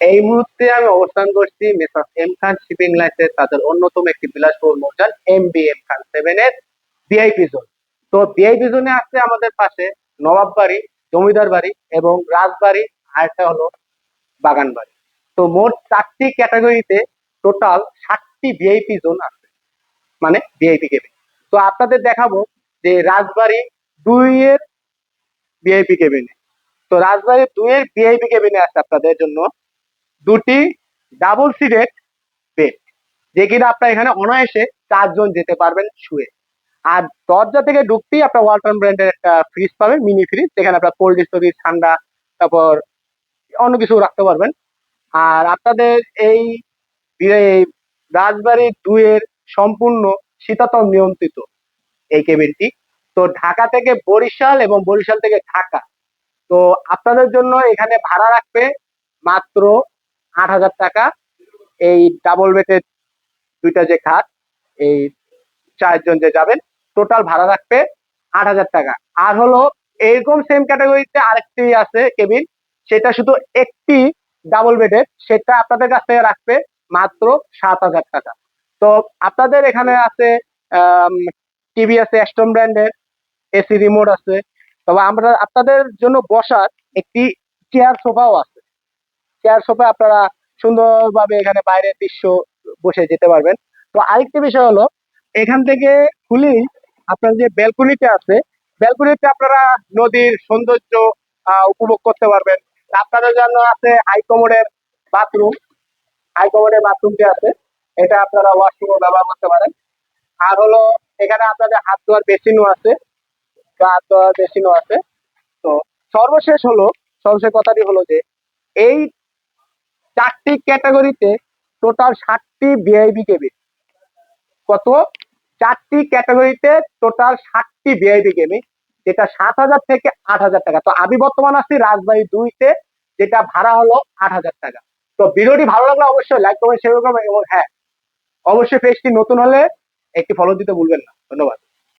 এই মুহূর্তে আমি অবস্থান করছি মেসার্স এম খান শিপিং লাইন্সে তাদের অন্যতম একটি বিলাসবহুল নৌযান M B M Khan seven এর ভিআইপি জোন তো ভিআইপি জোনে আছে আমাদের পাশে নবাব বাড়ি, জমিদার বাড়ি এবং রাজবাড়ি আর একটা হলো বাগান বাড়ি। তো মোট চারটি ক্যাটাগরিতে টোটাল ষাটটি ভিআইপি জোন আছে মানে ভিআইপি কেবিন তো আপনাদের দেখাবো যে রাজবাড়ি দুই এর ভিআইপি কেবিনে তো রাজবাড়ি দুই এর ভিআইপি কেবিনে আছে আপনাদের জন্য। দুটি ডাবল সিটেড বেড যে কিনা আপনার এখানে অনায়াসে চারজন যেতে পারবেন শুয়ে। আর দরজা থেকে ঢুকতেই আপনার ওয়ালটন ব্র্যান্ডের একটা ফ্রিজ পাবেন মিনি ফ্রিজ যেখানে আপনার কোল্ড স্টোরেজ ঠান্ডা, তারপর অন্য কিছু রাখতে পারবেন। আর আপনাদের এই এই রাজবাড়ি দুইয়ের সম্পূর্ণ শীতাতপ নিয়ন্ত্রিত এই কেবিনটি তো ঢাকা থেকে বরিশাল এবং বরিশাল থেকে ঢাকা। তো আপনাদের জন্য এখানে ভাড়া রাখবে মাত্র আট হাজার টাকা। এই ডাবল বেডের দুইটা যে খাট, এই চারজন যে যাবেন টোটাল ভাড়া রাখবে আট হাজার টাকা। আর হলো এরকম সেম ক্যাটাগরিতে আরেকটি আছে, কেবিন। সেটা শুধু একটি ডাবল বেডের সেটা আপনাদের কাছ থেকে রাখবে মাত্র সাত হাজার টাকা। তো আপনাদের এখানে আছে টিভি আছে অ্যাস্টন ব্র্যান্ডের এসি রিমোট আছে। তবে আমরা আপনাদের জন্য বসার একটি চেয়ার সোফাও আছে। চেয়ার সোফা আপনারা সুন্দরভাবে এখানে বাইরের দৃশ্য বসে যেতে পারবেন। তো আরেকটি বিষয় হলো, এখান থেকে খুলেই আপনার যে ব্যালকনিতে আছে ব্যালকনিতে আপনারা নদীর সৌন্দর্য উপভোগ করতে পারবেন। আপনাদের জন্য আছে হাইকমোডের বাথরুম হাইকমোডের বাথরুমটি আছে। এটা আপনারা ওয়াশরুমও ব্যবহার করতে পারেন। আর হলো, এখানে আপনাদের হাত ধোয়ার বেসিনও আছে। হাত ধোয়ার বেসিনও আছে। তো সর্বশেষ হলো, সর্বশেষ কথাটি হলো যে, এই চারটি ক্যাটাগরিতে টোটাল ষাটটি ভিআইপি কেবিন কত? চারটি ক্যাটাগরিতে টোটাল ষাটটি ভিআইপি কেবিন যেটা সাত হাজার থেকে আট হাজার টাকা। তো আমি বর্তমান আছি রাজবাড়ি দুইতে, যেটা ভাড়া হলো আট হাজার টাকা। তো ভিডিওটি ভালো লাগলে অবশ্যই লাইক করবেন শেয়ার করবেন এবং হ্যাঁ অবশ্যই পেজটি নতুন হলে একটি ফলো দিতে ভুলবেন না। ধন্যবাদ।